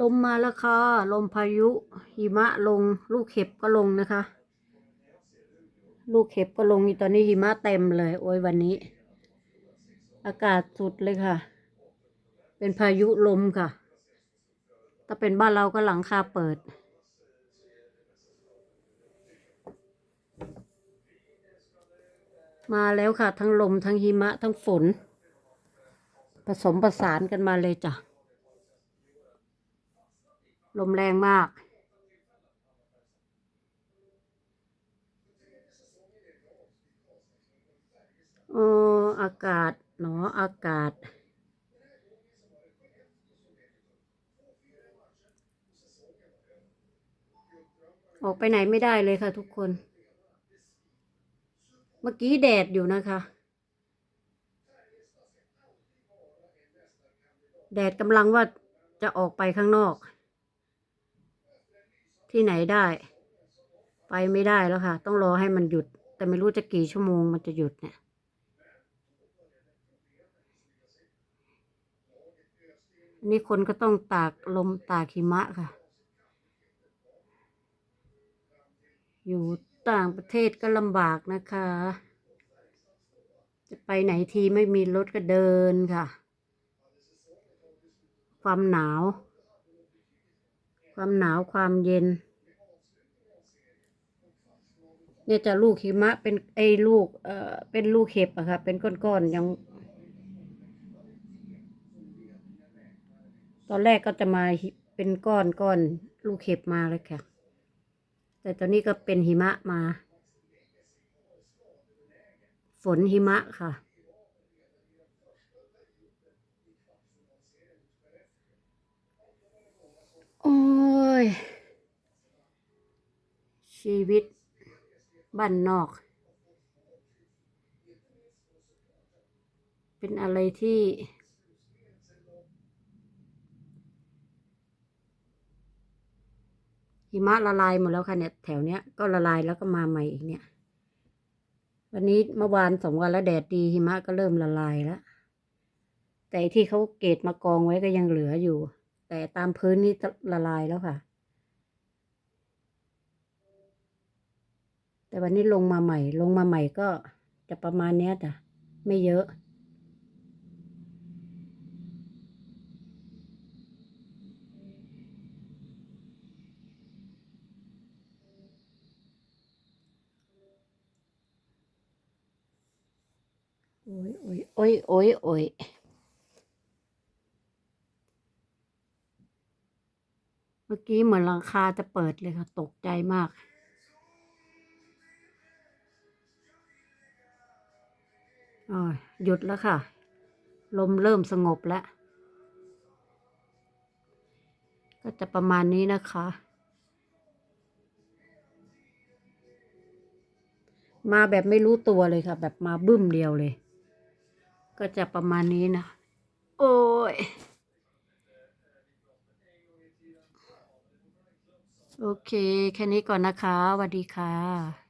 ลมมาแล้วค่ะ ลมพายุหิมะลง ลูกเห็บก็ลงนะคะ ลูกเห็บก็ลงอีตอนนี้หิมะเต็มเลย โอ้ยวันนี้ อากาศสุดเลยค่ะ เป็นพายุลมค่ะ ถ้าเป็นบ้านเราก็หลังคาเปิด มาแล้วค่ะ ทั้งลมทั้งหิมะทั้งฝน ผสมประสานกันมาเลยจ้ะ ลมแรงมาก เอออากาศหนออากาศ ออกไปไหนไม่ได้เลยค่ะทุกคน เมื่อกี้แดดอยู่นะคะแดดกำลังว่าจะออกไปข้างนอก ที่ไหนได้ ไปไม่ได้แล้วค่ะ ต้องรอให้มันหยุด แต่ไม่รู้จะกี่ชั่วโมงมันจะหยุดเนี่ยนนี้คนก็ต้องตากลมตากหิมะค่ะ อยู่ต่างประเทศก็ลำบากนะคะ จะไปไหนทีไม่มีรถก็เดินค่ะ ความหนาว ความหนาวความเย็น เนี่ยจะลูกหิมะเป็นไอ้ลูกเอ่อเป็นลูกเห็บอะค่ะเป็นก้อนๆยัง ตอนแรกก็จะมาเป็นก้อนก้อนลูกเห็บมาเลยค่ะ แต่ตอนนี้ก็เป็นหิมะมา ฝนหิมะค่ะ โอ้ย ชีวิตบ้านนอก เป็นอะไรที่ หิมะละลายหมดแล้วค่ะเนี่ย แถวเนี้ยก็ละลายแล้วก็มาใหม่อีกเนี่ย วันนี้เมื่อวานสองวันแล้วแดดดีหิมะก็เริ่มละลายแล้วแต่ที่เขาเกตมากองไว้ก็ยังเหลืออยู่ แต่ตามพื้นนี่ละลายแล้วค่ะ แต่วันนี้ลงมาใหม่ ลงมาใหม่ก็จะประมาณเนี้ยจ้ะ ไม่เยอะโอ้ยโอ้ยโอ้ยโอ้ยโอ้ยเมื่อกี้เหมือนหลังคาจะเปิดเลยค่ะ ตกใจมาก หยุดแล้วค่ะ ลมเริ่มสงบแล้ว ก็จะประมาณนี้นะคะ มาแบบไม่รู้ตัวเลยค่ะ แบบมาบึ้มเดียวเลย ก็จะประมาณนี้นะ โอ้ยโอเค แค่นี้ก่อนนะคะสวัสดีค่ะ